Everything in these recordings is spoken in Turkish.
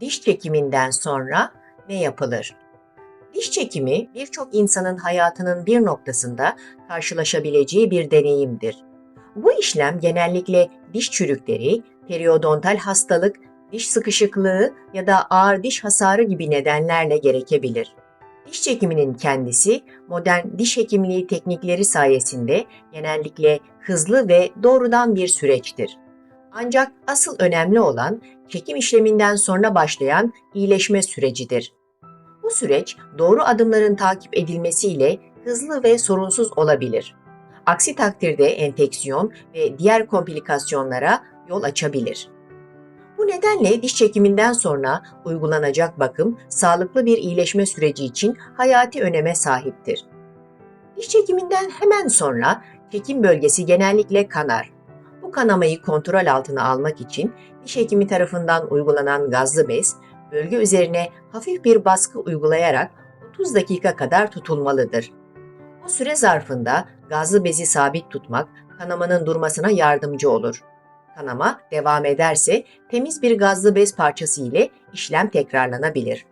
Diş çekiminden sonra ne yapılır? Diş çekimi birçok insanın hayatının bir noktasında karşılaşabileceği bir deneyimdir. Bu işlem genellikle diş çürükleri, periodontal hastalık, diş sıkışıklığı ya da ağır diş hasarı gibi nedenlerle gerekebilir. Diş çekiminin kendisi modern diş hekimliği teknikleri sayesinde genellikle hızlı ve doğrudan bir süreçtir. Ancak asıl önemli olan çekim işleminden sonra başlayan iyileşme sürecidir. Bu süreç doğru adımların takip edilmesiyle hızlı ve sorunsuz olabilir. Aksi takdirde enfeksiyon ve diğer komplikasyonlara yol açabilir. Bu nedenle diş çekiminden sonra uygulanacak bakım sağlıklı bir iyileşme süreci için hayati öneme sahiptir. Diş çekiminden hemen sonra çekim bölgesi genellikle kanar. Kanamayı kontrol altına almak için diş hekimi tarafından uygulanan gazlı bez, bölge üzerine hafif bir baskı uygulayarak 30 dakika kadar tutulmalıdır. Bu süre zarfında gazlı bezi sabit tutmak kanamanın durmasına yardımcı olur. Kanama devam ederse temiz bir gazlı bez parçası ile işlem tekrarlanabilir.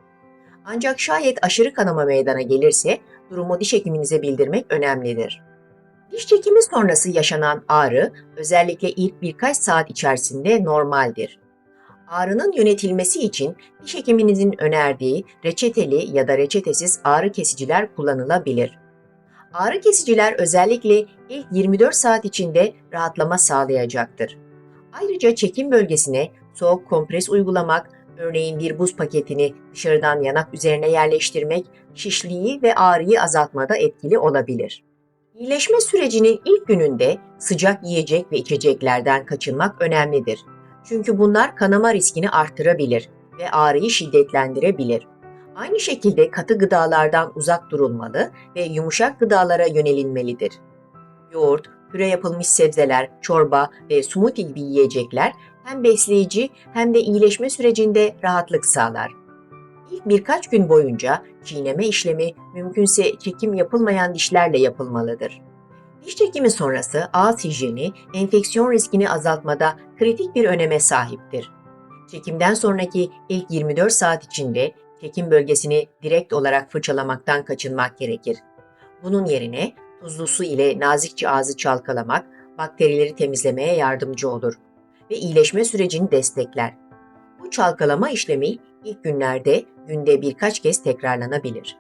Ancak şayet aşırı kanama meydana gelirse durumu diş hekiminize bildirmek önemlidir. Diş çekimi sonrası yaşanan ağrı özellikle ilk birkaç saat içerisinde normaldir. Ağrının yönetilmesi için diş hekiminizin önerdiği reçeteli ya da reçetesiz ağrı kesiciler kullanılabilir. Ağrı kesiciler özellikle ilk 24 saat içinde rahatlama sağlayacaktır. Ayrıca çekim bölgesine soğuk kompres uygulamak, örneğin bir buz paketini dışarıdan yanak üzerine yerleştirmek, şişliği ve ağrıyı azaltmada etkili olabilir. İyileşme sürecinin ilk gününde sıcak yiyecek ve içeceklerden kaçınmak önemlidir. Çünkü bunlar kanama riskini artırabilir ve ağrıyı şiddetlendirebilir. Aynı şekilde katı gıdalardan uzak durulmalı ve yumuşak gıdalara yönelinmelidir. Yoğurt, püre yapılmış sebzeler, çorba ve smoothie gibi yiyecekler hem besleyici hem de iyileşme sürecinde rahatlık sağlar. İlk birkaç gün boyunca çiğneme işlemi mümkünse çekim yapılmayan dişlerle yapılmalıdır. Diş çekimi sonrası ağız hijyeni enfeksiyon riskini azaltmada kritik bir öneme sahiptir. Çekimden sonraki ilk 24 saat içinde çekim bölgesini direkt olarak fırçalamaktan kaçınmak gerekir. Bunun yerine tuzlu su ile nazikçe ağzı çalkalamak bakterileri temizlemeye yardımcı olur ve iyileşme sürecini destekler. Bu çalkalama işlemi ilk günlerde günde birkaç kez tekrarlanabilir.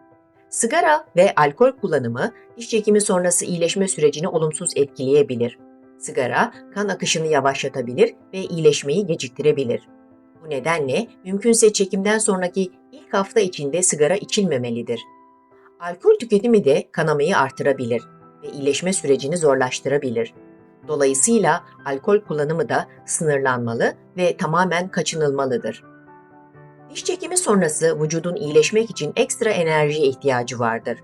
Sigara ve alkol kullanımı diş çekimi sonrası iyileşme sürecini olumsuz etkileyebilir. Sigara kan akışını yavaşlatabilir ve iyileşmeyi geciktirebilir. Bu nedenle mümkünse çekimden sonraki ilk hafta içinde sigara içilmemelidir. Alkol tüketimi de kanamayı artırabilir ve iyileşme sürecini zorlaştırabilir. Dolayısıyla alkol kullanımı da sınırlanmalı ve tamamen kaçınılmalıdır. Diş çekimi sonrası vücudun iyileşmek için ekstra enerjiye ihtiyacı vardır.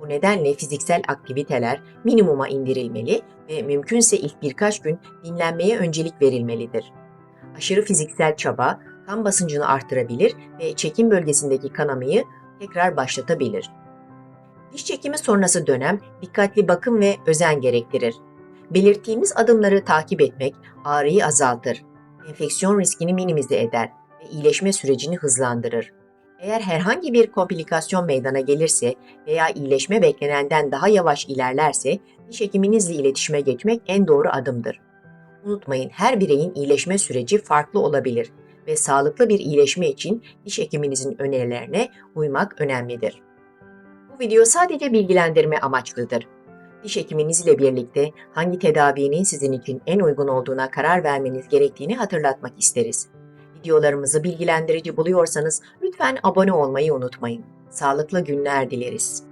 Bu nedenle fiziksel aktiviteler minimuma indirilmeli ve mümkünse ilk birkaç gün dinlenmeye öncelik verilmelidir. Aşırı fiziksel çaba kan basıncını artırabilir ve çekim bölgesindeki kanamayı tekrar başlatabilir. Diş çekimi sonrası dönem dikkatli bakım ve özen gerektirir. Belirttiğimiz adımları takip etmek ağrıyı azaltır, enfeksiyon riskini minimize eder ve iyileşme sürecini hızlandırır. Eğer herhangi bir komplikasyon meydana gelirse veya iyileşme beklenenden daha yavaş ilerlerse diş hekiminizle iletişime geçmek en doğru adımdır. Unutmayın her bireyin iyileşme süreci farklı olabilir ve sağlıklı bir iyileşme için diş hekiminizin önerilerine uymak önemlidir. Bu video sadece bilgilendirme amaçlıdır. Diş hekiminizle birlikte hangi tedavinin sizin için en uygun olduğuna karar vermeniz gerektiğini hatırlatmak isteriz. Videolarımızı bilgilendirici buluyorsanız lütfen abone olmayı unutmayın. Sağlıklı günler dileriz.